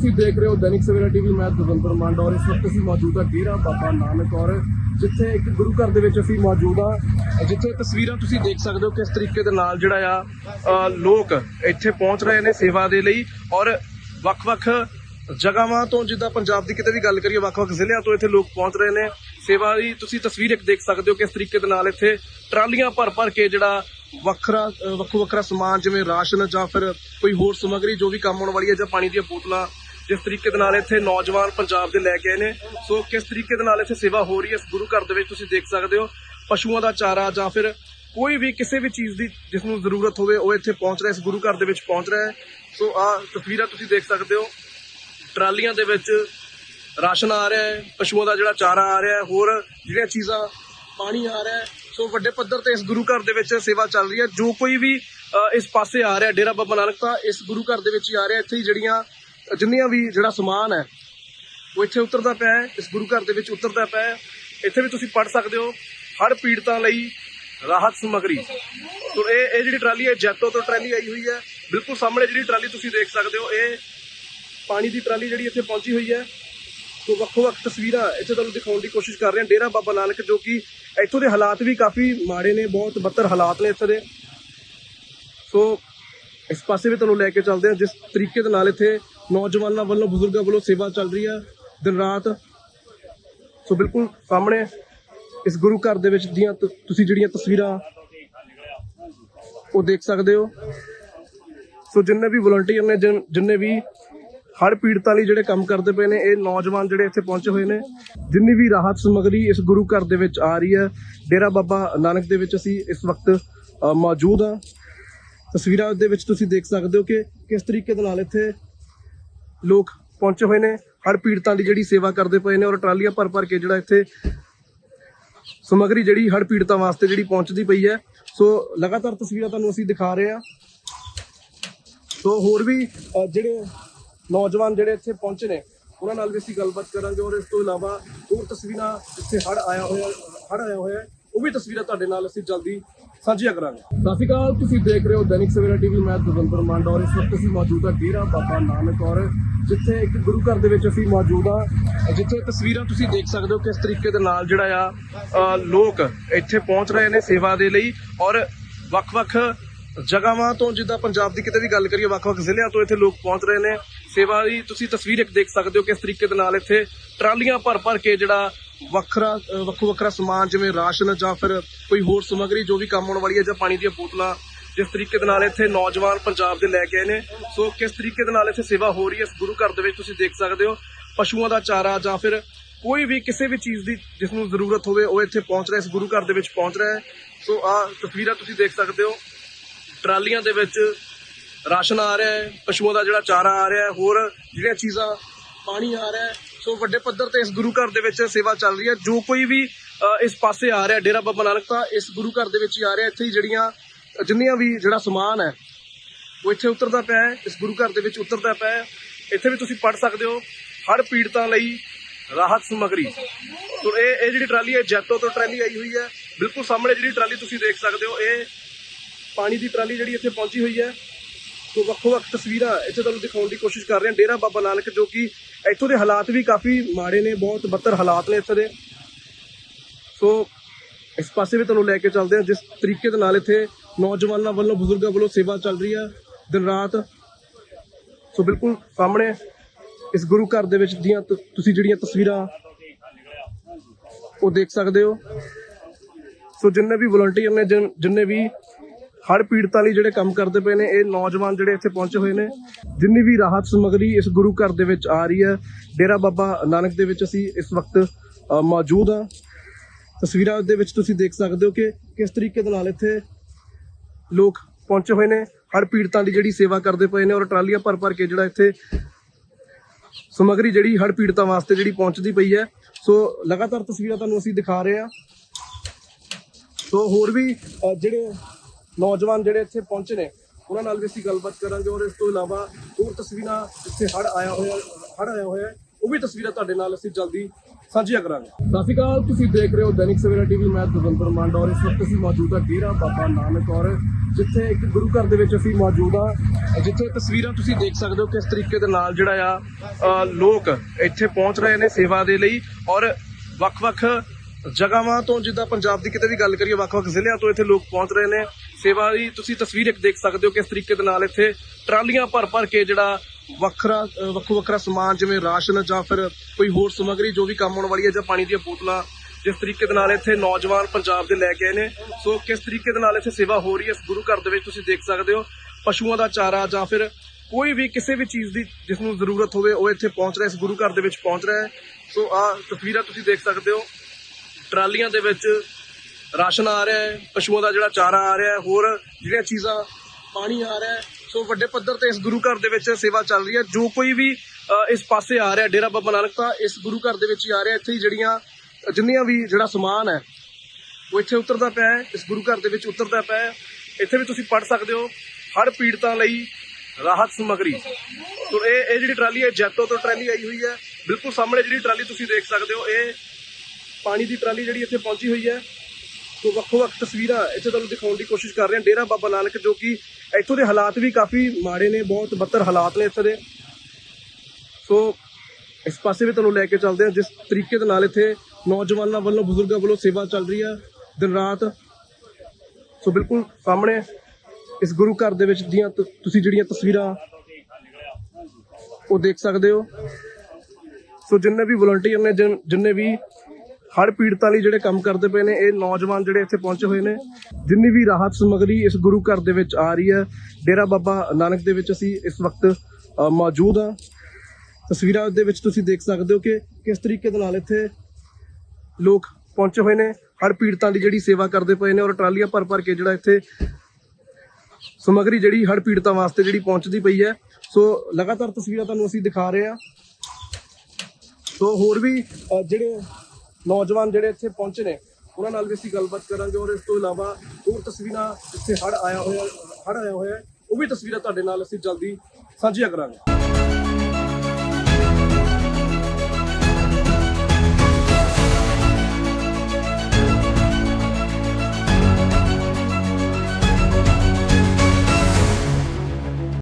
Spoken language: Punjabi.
ਤੁਸੀਂ ਦੇਖ ਰਹੇ ਹੋ ਦੈਨਿਕ ਸਵੇਰਾ ਟੀਵੀ, ਮੈਂ ਦਵਿੰਦਰ ਮੰਡ ਔਰ ਇਸ ਵਕਤ ਅਸੀਂ ਮੌਜੂਦ ਹਾਂ ਡੇਰਾ ਬਾਬਾ ਨਾਨਕ ਔਰ ਜਿੱਥੇ ਇੱਕ ਗੁਰੂ ਘਰ ਦੇ ਵਿੱਚ ਅਸੀਂ ਮੌਜੂਦ ਹਾਂ, ਜਿੱਥੇ ਤਸਵੀਰਾਂ ਤੁਸੀਂ ਦੇਖ ਸਕਦੇ ਹੋ ਕਿਸ ਤਰੀਕੇ ਦੇ ਨਾਲ ਜਿਹੜਾ ਆ ਲੋਕ ਇੱਥੇ ਪਹੁੰਚ ਰਹੇ ਨੇ ਸੇਵਾ ਦੇ ਲਈ ਔਰ ਵੱਖ-ਵੱਖ ਜਗ੍ਹਾਵਾਂ ਤੋਂ ਜਿੱਦਾਂ ਪੰਜਾਬ ਦੀ ਕਿਤੇ ਵੀ ਗੱਲ ਕਰੀਏ, ਵੱਖ-ਵੱਖ ਜ਼ਿਲ੍ਹਿਆਂ ਤੋਂ ਇੱਥੇ ਲੋਕ ਪਹੁੰਚ ਰਹੇ ਨੇ। ਸੇਵਾ ਦੀ ਤੁਸੀਂ ਤਸਵੀਰ ਇੱਕ ਦੇਖ ਸਕਦੇ ਹੋ ਕਿਸ ਤਰੀਕੇ ਦੇ ਨਾਲ ਇੱਥੇ ਟਰਾਲੀਆਂ ਭਰ-ਭਰ ਕੇ ਜਿਹੜਾ ਵੱਖਰਾ ਵੱਖੋ-ਵੱਖਰਾ ਸਮਾਨ ਜਿਵੇਂ ਰਾਸ਼ਨ ਜਾਂ ਫਿਰ ਕੋਈ ਹੋਰ ਸਮੱਗਰੀ ਜੋ ਵੀ ਕੰਮ ਆਉਣ ਵਾਲੀ ਹੈ ਜਾਂ ਪਾਣੀ ਦੀਆਂ ਬੋਤਲਾਂ ਜਿਸ ਤਰੀਕੇ ਦੇ ਨਾਲ ਇੱਥੇ ਨੌਜਵਾਨ ਪੰਜਾਬ ਦੇ ਲੈ ਕੇ ਆਏ ਨੇ, ਸੋ ਕਿਸ ਤਰੀਕੇ ਦੇ ਨਾਲ ਇੱਥੇ ਸੇਵਾ ਹੋ ਰਹੀ ਹੈ ਇਸ ਗੁਰੂ ਘਰ ਦੇ ਵਿੱਚ ਤੁਸੀਂ ਦੇਖ ਸਕਦੇ ਹੋ, ਪਸ਼ੂਆਂ ਦਾ ਚਾਰਾ ਜਾਂ ਫਿਰ ਕੋਈ ਵੀ ਕਿਸੇ ਵੀ ਚੀਜ਼ ਦੀ ਜਿਸ ਨੂੰ ਜ਼ਰੂਰਤ ਹੋਵੇ, ਉਹ ਇੱਥੇ ਪਹੁੰਚ ਰਿਹਾ, ਇਸ ਗੁਰੂ ਘਰ ਦੇ ਵਿੱਚ ਪਹੁੰਚ ਰਿਹਾ ਹੈ। ਸੋ ਆ ਤਸਵੀਰਾਂ ਤੁਸੀਂ ਦੇਖ ਸਕਦੇ ਹੋ, ਟਰਾਲੀਆਂ ਦੇ ਵਿੱਚ ਰਾਸ਼ਨ ਆ ਰਿਹਾ ਹੈ, ਪਸ਼ੂਆਂ ਦਾ ਜਿਹੜਾ ਚਾਰਾ ਆ ਰਿਹਾ ਹੈ, ਹੋਰ ਜਿਹੜੀਆਂ ਚੀਜ਼ਾਂ ਪਾਣੀ ਆ ਰਿਹਾ ਹੈ, ਸੋ ਵੱਡੇ ਪੱਧਰ ਤੇ ਇਸ ਗੁਰੂ ਘਰ ਦੇ ਵਿੱਚ ਸੇਵਾ ਚੱਲ ਰਹੀ ਹੈ। ਜੋ ਕੋਈ ਵੀ ਇਸ ਪਾਸੇ ਆ ਰਿਹਾ, ਡੇਰਾ ਬਾਬਾ ਨਾਨਕ ਤਾਂ ਇਸ ਗੁਰੂ ਘਰ ਦੇ ਵਿੱਚ ਹੀ ਆ ਰਿਹਾ, ਇੱਥੇ ਹੀ ਜਿਹੜੀਆਂ ਜਿੰਨੀਆਂ ਵੀ ਜਿਹੜਾ ਸਮਾਨ ਹੈ, ਉਹ ਇੱਥੇ ਉਤਰਦਾ ਪਿਆ ਹੈ, ਇਸ ਗੁਰੂ ਘਰ ਦੇ ਵਿੱਚ ਉਤਰਦਾ ਪਿਆ ਹੈ। ਇੱਥੇ ਵੀ ਤੁਸੀਂ ਪੜ ਸਕਦੇ ਹੋ, ਹਰ ਪੀੜਤਾਂ ਲਈ ਰਾਹਤ ਸਮਗਰੀ। ਸੋ ਇਹ ਇਹ ਜਿਹੜੀ ਟਰਾਲੀ ਹੈ, ਜੈਤੋ ਤੋਂ ਟਰਾਲੀ ਆਈ ਹੋਈ ਹੈ। ਬਿਲਕੁਲ ਸਾਹਮਣੇ ਜਿਹੜੀ ਟਰਾਲੀ ਤੁਸੀਂ ਦੇਖ ਸਕਦੇ ਹੋ, ਇਹ ਪਾਣੀ ਦੀ ਟਰਾਲੀ ਜਿਹੜੀ ਇੱਥੇ ਪਹੁੰਚੀ ਹੋਈ ਹੈ। ਸੋ ਵੱਖੋ ਵੱਖ ਤਸਵੀਰਾਂ ਇੱਥੇ ਤੁਹਾਨੂੰ ਦਿਖਾਉਣ ਦੀ ਕੋਸ਼ਿਸ਼ ਕਰ ਰਹੇ ਹਾਂ। ਡੇਰਾ ਬਾਬਾ ਨਾਨਕ ਜੋ ਕਿ ਇੱਥੋਂ ਦੇ ਹਾਲਾਤ ਵੀ ਕਾਫੀ ਮਾੜੇ ਨੇ, ਬਹੁਤ ਬੱਤਰ ਹਾਲਾਤ ਨੇ ਇੱਥੇ ਦੇ। ਸੋ ਇਸ ਪਾਸੇ ਵੀ ਤੁਹਾਨੂੰ ਲੈ ਕੇ ਚੱਲਦੇ ਹਾਂ, ਜਿਸ ਤਰੀਕੇ ਦੇ ਨਾਲ ਇੱਥੇ ਨੌਜਵਾਨਾਂ ਵੱਲੋਂ, ਬਜ਼ੁਰਗਾਂ ਵੱਲੋਂ ਸੇਵਾ ਚੱਲ ਰਹੀ ਹੈ ਦਿਨ ਰਾਤ। ਸੋ ਬਿਲਕੁਲ ਸਾਹਮਣੇ ਇਸ ਗੁਰੂ ਘਰ ਦੇ ਵਿੱਚ ਦੀਆਂ ਤ- ਤੁਸੀਂ ਜਿਹੜੀਆਂ ਤਸਵੀਰਾਂ ਉਹ ਦੇਖ ਸਕਦੇ ਹੋ। ਸੋ ਜਿੰਨੇ ਵੀ ਵਲੰਟੀਅਰ ਨੇ, ਜਿਨ- ਜਿੰਨੇ ਵੀ ਹੜ ਪੀੜਤਾਂ ਲਈ ਜਿਹੜੇ ਕੰਮ ਕਰਦੇ ਪਏ ਨੇ, ਇਹ ਨੌਜਵਾਨ ਜਿਹੜੇ ਇੱਥੇ ਪਹੁੰਚੇ ਹੋਏ ਨੇ, ਜਿੰਨੀ ਵੀ ਰਾਹਤ ਸਮਗਰੀ ਇਸ ਗੁਰੂ ਘਰ ਦੇ ਵਿੱਚ ਆ ਰਹੀ ਹੈ, ਡੇਰਾ ਬਾਬਾ ਨਾਨਕ ਦੇ ਵਿੱਚ ਅਸੀਂ ਇਸ ਵਕਤ ਮੌਜੂਦ ਹਾਂ। ਤਸਵੀਰਾਂ ਦੇ ਵਿੱਚ ਤੁਸੀਂ ਦੇਖ ਸਕਦੇ ਹੋ ਕਿ ਕਿਸ ਤਰੀਕੇ ਦੇ ਨਾਲ ਇੱਥੇ ਲੋਕ ਪਹੁੰਚੇ ਹੋਏ ਨੇ ਹੜ ਪੀੜਤਾਂ ਦੀ ਜਿਹੜੀ ਸੇਵਾ ਕਰਦੇ ਪਏ ਨੇ ਔਰ ਟਰਾਲੀਆਂ ਭਰ ਭਰ ਕੇ ਜਿਹੜਾ ਇੱਥੇ ਸਮਗਰੀ ਜਿਹੜੀ ਹੜ ਪੀੜਤਾਂ ਵਾਸਤੇ ਜਿਹੜੀ ਪਹੁੰਚਦੀ ਪਈ ਹੈ। ਸੋ ਲਗਾਤਾਰ ਤਸਵੀਰਾਂ ਤੁਹਾਨੂੰ ਅਸੀਂ ਦਿਖਾ ਰਹੇ ਹਾਂ। ਸੋ ਹੋਰ ਵੀ ਜਿਹੜੇ ਨੌਜਵਾਨ ਜਿਹੜੇ ਇੱਥੇ ਪਹੁੰਚੇ ਨੇ, ਉਹਨਾਂ ਨਾਲ ਵੀ ਅਸੀਂ ਗੱਲਬਾਤ ਕਰਾਂਗੇ ਔਰ ਇਸ ਤੋਂ ਇਲਾਵਾ ਹੋਰ ਤਸਵੀਰਾਂ ਜਿੱਥੇ ਹੜ ਆਇਆ ਹੋਇਆ ਹੜ ਆਇਆ ਹੋਇਆ ਉਹ ਵੀ ਤਸਵੀਰਾਂ ਤੁਹਾਡੇ ਨਾਲ ਅਸੀਂ ਜਲਦੀ ਸਾਂਝੀਆਂ ਕਰਾਂਗੇ। ਸਤਿ ਸ਼੍ਰੀ ਅਕਾਲ, ਤੁਸੀਂ ਦੇਖ ਰਹੇ ਹੋ ਦੈਨਿਕ ਸਵੇਰਾ ਟੀਵੀ, ਮੈਂ ਦਵਿੰਦਰ ਮੰਡ ਔਰ ਇਸ ਵਕਤ ਅਸੀਂ ਮੌਜੂਦ ਹਾਂ ਡੇਰਾ ਬਾਬਾ ਨਾਨਕ ਔਰ, ਜਿੱਥੇ ਇੱਕ ਗੁਰੂ ਘਰ ਦੇ ਵਿੱਚ ਅਸੀਂ ਮੌਜੂਦ ਹਾਂ, ਜਿੱਥੇ ਤਸਵੀਰਾਂ ਤੁਸੀਂ ਦੇਖ ਸਕਦੇ ਹੋ ਕਿਸ ਤਰੀਕੇ ਦੇ ਨਾਲ ਜਿਹੜਾ ਆ ਲੋਕ ਇੱਥੇ ਪਹੁੰਚ ਰਹੇ ਨੇ ਸੇਵਾ ਦੇ ਲਈ ਔਰ ਵੱਖ-ਵੱਖ ਜਗ੍ਹਾਵਾਂ ਤੋਂ, ਜਿੱਦਾਂ ਪੰਜਾਬ ਦੀ ਕਿਤੇ ਵੀ ਗੱਲ ਕਰੀਏ, ਵੱਖ-ਵੱਖ ਜ਼ਿਲ੍ਹਿਆਂ ਤੋਂ ਇੱਥੇ ਲੋਕ ਪਹੁੰਚ ਰਹੇ ਨੇ। ਸੇਵਾ ਦੀ ਤੁਸੀਂ ਤਸਵੀਰ ਇੱਕ ਦੇਖ ਸਕਦੇ ਹੋ ਕਿਸ ਤਰੀਕੇ ਦੇ ਨਾਲ ਇੱਥੇ ਟਰਾਲੀਆਂ ਭਰ-ਭਰ ਕੇ ਜਿਹੜਾ ਵੱਖਰਾ ਵੱਖੋ-ਵੱਖਰਾ ਸਮਾਨ, ਜਿਵੇਂ ਰਾਸ਼ਨ ਜਾਂ ਫਿਰ ਕੋਈ ਹੋਰ ਸਮੱਗਰੀ, ਜੋ ਵੀ ਕੰਮ ਆਉਣ ਵਾਲੀ ਹੈ ਜਾਂ ਪਾਣੀ ਦੀਆਂ ਬੋਤਲਾਂ, ਜਿਸ ਤਰੀਕੇ ਦੇ ਨਾਲ ਇੱਥੇ ਨੌਜਵਾਨ ਪੰਜਾਬ ਦੇ ਲੈ ਕੇ ਆਏ ਨੇ। ਸੋ ਕਿਸ ਤਰੀਕੇ ਦੇ ਨਾਲ ਇੱਥੇ ਸੇਵਾ ਹੋ ਰਹੀ ਹੈ? ਇਸ ਗੁਰੂ ਘਰ ਦੇ ਵਿੱਚ ਤੁਸੀਂ ਦੇਖ ਸਕਦੇ ਹੋ, ਪਸ਼ੂਆਂ ਦਾ ਚਾਰਾ ਜਾਂ ਫਿਰ ਕੋਈ ਵੀ ਕਿਸੇ ਵੀ ਚੀਜ਼ ਦੀ ਜਿਸ ਨੂੰ ਜ਼ਰੂਰਤ ਹੋਵੇ, ਉਹ ਇੱਥੇ ਪਹੁੰਚ ਰਿਹਾ ਇਸ ਗੁਰੂ ਘਰ ਦੇ ਵਿੱਚ ਪਹੁੰਚ ਰਿਹਾ ਹੈ। ਸੋ ਆ ਤਸਵੀਰਾਂ ਤੁਸੀਂ ਦੇਖ ਸਕਦੇ ਹੋ। ਟਰਾਲੀਆਂ ਦੇ ਵਿੱਚ ਰਾਸ਼ਨ ਆ ਰਿਹਾ ਹੈ, ਪਸ਼ੂਆਂ ਦਾ ਜਿਹੜਾ ਚਾਰਾ ਆ ਰਿਹਾ ਹੈ, ਹੋਰ ਜਿਹੜੀਆਂ ਚੀਜ਼ਾਂ ਪਾਣੀ ਆ ਰਿਹਾ ਹੈ ਸੋ ਵੱਡੇ ਪੱਧਰ ਤੇ ਇਸ ਗੁਰੂ ਘਰ ਦੇ ਵਿੱਚ ਸੇਵਾ ਚੱਲ ਰਹੀ ਹੈ। ਜੋ ਕੋਈ ਵੀ ਇਸ ਪਾਸੇ ਆ ਰਿਹਾ, ਡੇਰਾ ਬਾਬਾ ਨਾਨਕ, ਤਾਂ ਇਸ ਗੁਰੂ ਘਰ ਦੇ ਵਿੱਚ ਹੀ ਆ ਰਿਹਾ। ਇੱਥੇ ਹੀ ਜਿਹੜੀਆਂ, ਜਿੰਨੀਆਂ ਵੀ ਜਿਹੜਾ ਸਮਾਨ ਹੈ, ਉਹ ਇੱਥੇ ਉਤਰਦਾ ਪਿਆ ਹੈ। ਇਸ ਗੁਰੂ ਘਰ ਦੇ ਵਿੱਚ ਉਤਰਦਾ ਪਿਆ ਹੈ। ਇੱਥੇ ਵੀ ਤੁਸੀਂ ਪੜ ਸਕਦੇ ਹੋ, ਹਰ ਪੀੜਤਾਂ ਲਈ ਰਾਹਤ ਸਮਗਰੀ। ਸੋ ਇਹ ਇਹ ਜਿਹੜੀ ਟਰਾਲੀ ਹੈ ਜੈਟੋ ਤੋਂ ਟਰਾਲੀ ਆਈ ਹੋਈ ਹੈ। ਬਿਲਕੁਲ ਸਾਹਮਣੇ ਜਿਹੜੀ ਟਰਾਲੀ ਤੁਸੀਂ ਦੇਖ ਸਕਦੇ ਹੋ, ਇਹ ਪਾਣੀ ਦੀ ਟਰਾਲੀ ਜਿਹੜੀ ਇੱਥੇ ਪਹੁੰਚੀ ਹੋਈ ਹੈ। ਵੱਖੋ ਵੱਖ ਤਸਵੀਰਾਂ ਇੱਥੇ ਤੁਹਾਨੂੰ ਦਿਖਾਉਣ ਦੀ ਕੋਸ਼ਿਸ਼ ਕਰ ਰਹੇ ਹਾਂ। ਡੇਰਾ ਬਾਬਾ ਨਾਨਕ ਜੋ ਕਿ ਇੱਥੋਂ ਦੇ ਹਾਲਾਤ ਵੀ ਕਾਫੀ ਮਾੜੇ ਨੇ, ਬਹੁਤ ਬੱਤਰ ਹਾਲਾਤ ਨੇ ਇੱਥੇ ਦੇ। ਸੋ ਇਸ ਪਾਸੇ ਵੀ ਤੁਹਾਨੂੰ ਲੈ ਕੇ ਚੱਲਦੇ ਹਾਂ, ਜਿਸ ਤਰੀਕੇ ਦੇ ਨਾਲ ਇੱਥੇ ਨੌਜਵਾਨਾਂ ਵੱਲੋਂ, ਬਜ਼ੁਰਗਾਂ ਵੱਲੋਂ ਸੇਵਾ ਚੱਲ ਰਹੀ ਹੈ ਦਿਨ ਰਾਤ। ਸੋ ਬਿਲਕੁਲ ਸਾਹਮਣੇ ਇਸ ਗੁਰੂ ਘਰ ਦੇ ਵਿੱਚ ਦੀਆਂ ਤ- ਤੁਸੀਂ ਜਿਹੜੀਆਂ ਤਸਵੀਰਾਂ ਉਹ ਦੇਖ ਸਕਦੇ ਹੋ। ਸੋ ਜਿੰਨੇ ਵੀ ਵਲੰਟੀਅਰ ਨੇ, ਜਿਨ- ਜਿੰਨੇ ਵੀ ਹੜ ਪੀੜਤਾਂ ਲਈ ਜਿਹੜੇ ਕੰਮ ਕਰਦੇ ਪਏ ਨੇ, ਇਹ ਨੌਜਵਾਨ ਜਿਹੜੇ ਇੱਥੇ ਪਹੁੰਚੇ ਹੋਏ ਨੇ, ਜਿੰਨੀ ਵੀ ਰਾਹਤ ਸਮਗਰੀ ਇਸ ਗੁਰੂ ਘਰ ਦੇ ਵਿੱਚ ਆ ਰਹੀ ਹੈ, ਡੇਰਾ ਬਾਬਾ ਨਾਨਕ ਦੇ ਵਿੱਚ ਅਸੀਂ ਇਸ ਵਕਤ ਮੌਜੂਦ ਹਾਂ। ਤਸਵੀਰਾਂ ਦੇ ਵਿੱਚ ਤੁਸੀਂ ਦੇਖ ਸਕਦੇ ਹੋ ਕਿ ਕਿਸ ਤਰੀਕੇ ਦੇ ਨਾਲ ਇੱਥੇ ਲੋਕ ਪਹੁੰਚੇ ਹੋਏ ਨੇ ਹਰ ਪੀੜਤਾਂ ਦੀ ਜਿਹੜੀ ਸੇਵਾ ਕਰਦੇ ਪਏ ਨੇ ਔਰ ਟਰਾਲੀਆਂ ਭਰ ਭਰ ਕੇ ਜਿਹੜਾ ਇੱਥੇ ਸਮਗਰੀ ਜਿਹੜੀ ਹੜ ਪੀੜਤਾਂ ਵਾਸਤੇ ਜਿਹੜੀ ਪਹੁੰਚਦੀ ਪਈ ਹੈ। ਸੋ ਲਗਾਤਾਰ ਤਸਵੀਰਾਂ ਤੁਹਾਨੂੰ ਅਸੀਂ ਦਿਖਾ ਰਹੇ ਹਾਂ। ਸੋ ਹੋਰ ਵੀ ਜਿਹੜੇ ਨੌਜਵਾਨ ਜਿਹੜੇ ਇੱਥੇ ਪਹੁੰਚੇ ਨੇ, ਉਹਨਾਂ ਨਾਲ ਵੀ ਅਸੀਂ ਗੱਲਬਾਤ ਕਰਾਂਗੇ ਔਰ ਇਸ ਤੋਂ ਇਲਾਵਾ ਹੋਰ ਤਸਵੀਰਾਂ ਜਿੱਥੇ ਹੜ ਆਇਆ ਹੋਇਆ ਹੜ ਆਇਆ ਹੋਇਆ ਉਹ ਵੀ ਤਸਵੀਰਾਂ ਤੁਹਾਡੇ ਨਾਲ ਅਸੀਂ ਜਲਦੀ ਸਾਂਝੀਆਂ ਕਰਾਂਗੇ। ਸਤਿ ਸ਼੍ਰੀ ਅਕਾਲ ਤੁਸੀਂ ਦੇਖ ਰਹੇ ਹੋ ਦੈਨਿਕ ਸਵੇਰਾ ਟੀਵੀ, ਮੈਂ ਦਵਿੰਦਰ ਮੰਡ ਔਰ ਇਸ ਵਕਤ ਅਸੀਂ ਮੌਜੂਦ ਹਾਂ ਡੇਰਾ ਬਾਬਾ ਨਾਨਕ ਔਰ ਜਿੱਥੇ ਇੱਕ ਗੁਰੂ ਘਰ ਦੇ ਵਿੱਚ ਅਸੀਂ ਮੌਜੂਦ ਹਾਂ, ਜਿੱਥੇ ਤਸਵੀਰਾਂ ਤੁਸੀਂ ਦੇਖ ਸਕਦੇ ਹੋ ਕਿਸ ਤਰੀਕੇ ਦੇ ਨਾਲ ਜਿਹੜਾ ਆ ਲੋਕ ਇੱਥੇ ਪਹੁੰਚ ਰਹੇ ਨੇ ਸੇਵਾ ਦੇ ਲਈ ਔਰ ਵੱਖ-ਵੱਖ ਜਗ੍ਹਾਵਾਂ ਤੋਂ ਜਿੱਦਾਂ ਪੰਜਾਬ ਦੀ ਕਿਤੇ ਵੀ ਗੱਲ ਕਰੀਏ, ਵੱਖ-ਵੱਖ ਜ਼ਿਲ੍ਹਿਆਂ ਤੋਂ ਇੱਥੇ ਲੋਕ ਪਹੁੰਚ ਰਹੇ ਨੇ। ਸੇਵਾ ਦੀ ਤੁਸੀਂ ਤਸਵੀਰ ਇੱਕ ਦੇਖ ਸਕਦੇ ਹੋ ਕਿਸ ਤਰੀਕੇ ਦੇ ਨਾਲ ਇੱਥੇ ਟਰਾਲੀਆਂ ਭਰ-ਭਰ ਕੇ ਜਿਹੜਾ ਵੱਖਰਾ ਵੱਖੋ ਵੱਖਰਾ ਸਮਾਨ ਜਿਵੇਂ ਰਾਸ਼ਨ ਜਾਂ ਫਿਰ ਕੋਈ ਹੋਰ ਸਮੱਗਰੀ ਜੋ ਵੀ ਕੰਮ ਆਉਣ ਵਾਲੀ ਹੈ ਜਾਂ ਪਾਣੀ ਦੀਆਂ ਬੋਤਲਾਂ, ਜਿਸ ਤਰੀਕੇ ਦੇ ਨਾਲ ਇੱਥੇ ਨੌਜਵਾਨ ਪੰਜਾਬ ਦੇ ਲੈ ਕੇ ਆਏ ਨੇ। ਸੋ ਕਿਸ ਤਰੀਕੇ ਦੇ ਨਾਲ ਇੱਥੇ ਸੇਵਾ ਹੋ ਰਹੀ ਹੈ? ਇਸ ਗੁਰੂ ਘਰ ਦੇ ਵਿੱਚ ਤੁਸੀਂ ਦੇਖ ਸਕਦੇ ਹੋ ਪਸ਼ੂਆਂ ਦਾ ਚਾਰਾ ਜਾਂ ਫਿਰ ਕੋਈ ਵੀ ਕਿਸੇ ਵੀ ਚੀਜ਼ ਦੀ ਜਿਸ ਨੂੰ ਜ਼ਰੂਰਤ ਹੋਵੇ, ਉਹ ਇੱਥੇ ਪਹੁੰਚ ਰਿਹਾ, ਇਸ ਗੁਰੂ ਘਰ ਦੇ ਵਿੱਚ ਪਹੁੰਚ ਰਿਹਾ ਹੈ। ਸੋ ਆ ਤਸਵੀਰਾਂ ਤੁਸੀਂ ਦੇਖ ਸਕਦੇ ਹੋ। ਟਰਾਲੀਆਂ ਦੇ ਵਿੱਚ ਰਾਸ਼ਨ ਆ ਰਿਹਾ ਹੈ, ਪਸ਼ੂਆਂ ਦਾ ਜਿਹੜਾ ਚਾਰਾ ਆ ਰਿਹਾ ਹੈ, ਹੋਰ ਜਿਹੜੀਆਂ ਚੀਜ਼ਾਂ, ਪਾਣੀ ਆ ਰਿਹਾ ਹੈ, ਸੋ ਵੱਡੇ ਪੱਧਰ ਤੇ ਇਸ ਗੁਰੂ ਘਰ ਦੇ ਵਿੱਚ ਸੇਵਾ ਚੱਲ ਰਹੀ ਹੈ। ਜੋ ਕੋਈ ਵੀ ਇਸ ਪਾਸੇ ਆ ਰਿਹਾ ਡੇਰਾ ਬਾਬਾ ਨਾਨਕ, ਤਾਂ ਇਸ ਗੁਰੂ ਘਰ ਦੇ ਵਿੱਚ ਹੀ ਆ ਰਿਹਾ ਇੱਥੇ ਹੀ ਜਿਹੜੀਆਂ, ਜਿੰਨੀਆਂ ਵੀ ਜਿਹੜਾ ਸਮਾਨ ਹੈ, ਉਹ ਇੱਥੇ ਉਤਰਦਾ ਪਿਆ ਹੈ, ਇਸ ਗੁਰੂ ਘਰ ਦੇ ਵਿੱਚ ਉਤਰਦਾ ਪਿਆ ਹੈ। ਇੱਥੇ ਵੀ ਤੁਸੀਂ ਪੜ ਸਕਦੇ ਹੋ ਹਰ ਪੀੜਤਾਂ ਲਈ ਰਾਹਤ ਸਮਗਰੀ। ਸੋ ਇਹ ਇਹ ਜਿਹੜੀ ਟਰਾਲੀ ਹੈ ਜੈਤੋ ਤੋਂ ਟਰਾਲੀ ਆਈ ਹੋਈ ਹੈ। ਬਿਲਕੁਲ ਸਾਹਮਣੇ ਜਿਹੜੀ ਟਰਾਲੀ ਤੁਸੀਂ ਦੇਖ ਸਕਦੇ ਹੋ, ਇਹ ਪਾਣੀ ਦੀ ਟਰਾਲੀ ਜਿਹੜੀ ਇੱਥੇ ਪਹੁੰਚੀ ਹੋਈ ਹੈ। ਵੱਖੋ ਵੱਖ ਤਸਵੀਰਾਂ ਇੱਥੇ ਤੁਹਾਨੂੰ ਦਿਖਾਉਣ ਦੀ ਕੋਸ਼ਿਸ਼ ਕਰ ਰਹੇ ਹਾਂ। ਡੇਰਾ ਬਾਬਾ ਨਾਨਕ ਜੋ ਕਿ ਇੱਥੋਂ ਦੇ ਹਾਲਾਤ ਵੀ ਕਾਫੀ ਮਾੜੇ ਨੇ, ਬਹੁਤ ਬੱਤਰ ਹਾਲਾਤ ਨੇ ਇੱਥੇ ਦੇ। ਸੋ ਇਸ ਪਾਸੇ ਵੀ ਤੁਹਾਨੂੰ ਲੈ ਕੇ ਚੱਲਦੇ ਹਾਂ। ਜਿਸ ਤਰੀਕੇ ਦੇ ਨਾਲ ਇੱਥੇ ਨੌਜਵਾਨਾਂ ਵੱਲੋਂ, ਬਜ਼ੁਰਗਾਂ ਵੱਲੋਂ ਸੇਵਾ ਚੱਲ ਰਹੀ ਹੈ ਦਿਨ ਰਾਤ। ਸੋ ਬਿਲਕੁਲ ਸਾਹਮਣੇ ਇਸ ਗੁਰੂ ਘਰ ਦੇ ਵਿੱਚ ਦੀਆਂ ਤੁਸੀਂ ਜਿਹੜੀਆਂ ਤਸਵੀਰਾਂ ਉਹ ਦੇਖ ਸਕਦੇ ਹੋ। ਸੋ ਜਿੰਨੇ ਵੀ ਵਲੰਟੀਅਰ ਨੇ ਜਿੰਨੇ ਵੀ ਹੜ ਪੀੜਤਾਂ ਲਈ ਜਿਹੜੇ ਕੰਮ ਕਰਦੇ ਪਏ ਨੇ, ਇਹ ਨੌਜਵਾਨ ਜਿਹੜੇ ਇੱਥੇ ਪਹੁੰਚੇ ਹੋਏ ਨੇ, ਜਿੰਨੀ ਵੀ ਰਾਹਤ ਸਮਗਰੀ ਇਸ ਗੁਰੂ ਘਰ ਦੇ ਵਿੱਚ ਆ ਰਹੀ ਹੈ, ਡੇਰਾ ਬਾਬਾ ਨਾਨਕ ਦੇ ਵਿੱਚ ਅਸੀਂ ਇਸ ਵਕਤ ਮੌਜੂਦ ਹਾਂ। ਤਸਵੀਰਾਂ ਦੇ ਵਿੱਚ ਤੁਸੀਂ ਦੇਖ ਸਕਦੇ ਹੋ ਕਿ ਕਿਸ ਤਰੀਕੇ ਦੇ ਨਾਲ ਇੱਥੇ ਲੋਕ ਪਹੁੰਚੇ ਹੋਏ ਨੇ ਹੜ ਪੀੜਤਾਂ ਦੀ ਜਿਹੜੀ ਸੇਵਾ ਕਰਦੇ ਪਏ ਨੇ ਔਰ ਟਰਾਲੀਆਂ ਭਰ ਭਰ ਕੇ ਜਿਹੜਾ ਇੱਥੇ ਸਮਗਰੀ ਜਿਹੜੀ ਹੜ ਪੀੜਤਾਂ ਵਾਸਤੇ ਜਿਹੜੀ ਪਹੁੰਚਦੀ ਪਈ ਹੈ। ਸੋ ਲਗਾਤਾਰ ਤਸਵੀਰਾਂ ਤੁਹਾਨੂੰ ਅਸੀਂ ਦਿਖਾ ਰਹੇ ਹਾਂ। ਸੋ ਹੋਰ ਵੀ ਜਿਹੜੇ ਨੌਜਵਾਨ ਜਿਹੜੇ ਇੱਥੇ ਪਹੁੰਚੇ ਨੇ, ਉਹਨਾਂ ਨਾਲ ਵੀ ਅਸੀਂ ਗੱਲਬਾਤ ਕਰਾਂਗੇ ਔਰ ਇਸ ਤੋਂ ਇਲਾਵਾ ਹੋਰ ਤਸਵੀਰਾਂ ਇੱਥੇ ਹੜ ਆਇਆ ਹੋਇਆ ਹੜ ਆਇਆ ਹੋਇਆ ਉਹ ਵੀ ਤਸਵੀਰਾਂ ਤੁਹਾਡੇ ਨਾਲ ਅਸੀਂ ਜਲਦੀ ਸਾਂਝੀਆਂ ਕਰਾਂਗੇ।